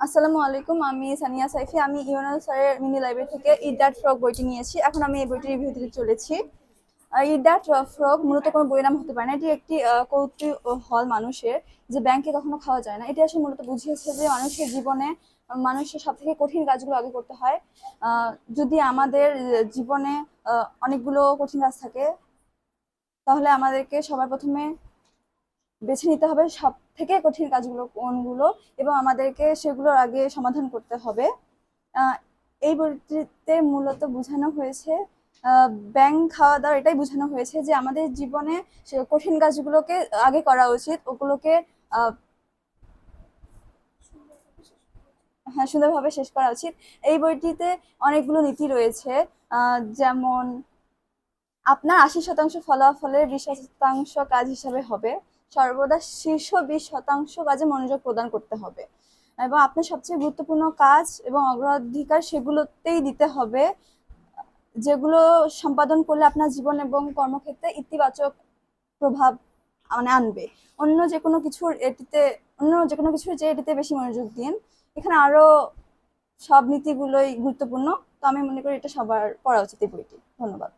আসসালামু আলাইকুম আমি সানিয়া সাইফি। আমি ইউনাল স্যারের মিনি লাইব্রেরি থেকে ইট দ্যাট ফ্রক বইটি নিয়েছি এখন আমি এই বইটি রিভিউ দিতে চলেছি। ইট দ্যাট ফ্রক মূলত কোনো বইয়ের নাম হতে পারে না। এটি একটি আহ, কৌতূহল মানুষের যে ব্যাংকে কখনো খাওয়া যায় না। এটি আসলে মূলত বুঝিয়েছে যে মানুষের জীবনে মানুষের সব থেকে কঠিন কাজগুলো আগে করতে হয়। যদি আমাদের জীবনে অনেকগুলো কঠিন কাজ থাকে তাহলে আমাদেরকে সবার প্রথমে বেছে নিতে হবে। সব থেকে কঠিন কাজগুলো, কোনগুলো এবং আমাদেরকে সেগুলোর আগে সমাধান করতে হবে। এই বইটিতে মূলত বোঝানো হয়েছে ব্যাংক খাওয়া দাওয়া এটাই বোঝানো হয়েছে যে আমাদের জীবনে কঠিন কাজগুলোকে আগে করা উচিত, ওগুলোকে হ্যাঁ সুন্দরভাবে শেষ করা উচিত। এই বইটিতে অনেকগুলো নীতি রয়েছে যেমন আপনার আশি শতাংশ ফলাফলের বিশ শতাংশ কাজ হিসাবে হবে সর্বদা শীর্ষ বিশ শতাংশ কাজে মনোযোগ প্রদান করতে হবে। এবং আপনার সবচেয়ে গুরুত্বপূর্ণ কাজ এবং অগ্রাধিকার সেগুলোতেই দিতে হবে, যেগুলো সম্পাদন করলে আপনার জীবন এবং কর্মক্ষেত্রে ইতিবাচক প্রভাব মানে আনবে। অন্য যে কোনো কিছুর এটিতে, অন্য যে কোনো কিছুর যে এটিতে বেশি মনোযোগ দিন। এখানে আরও সব নীতিগুলোই গুরুত্বপূর্ণ, তো আমি মনে করি এটা সবার পড়া উচিত বইটি। ধন্যবাদ।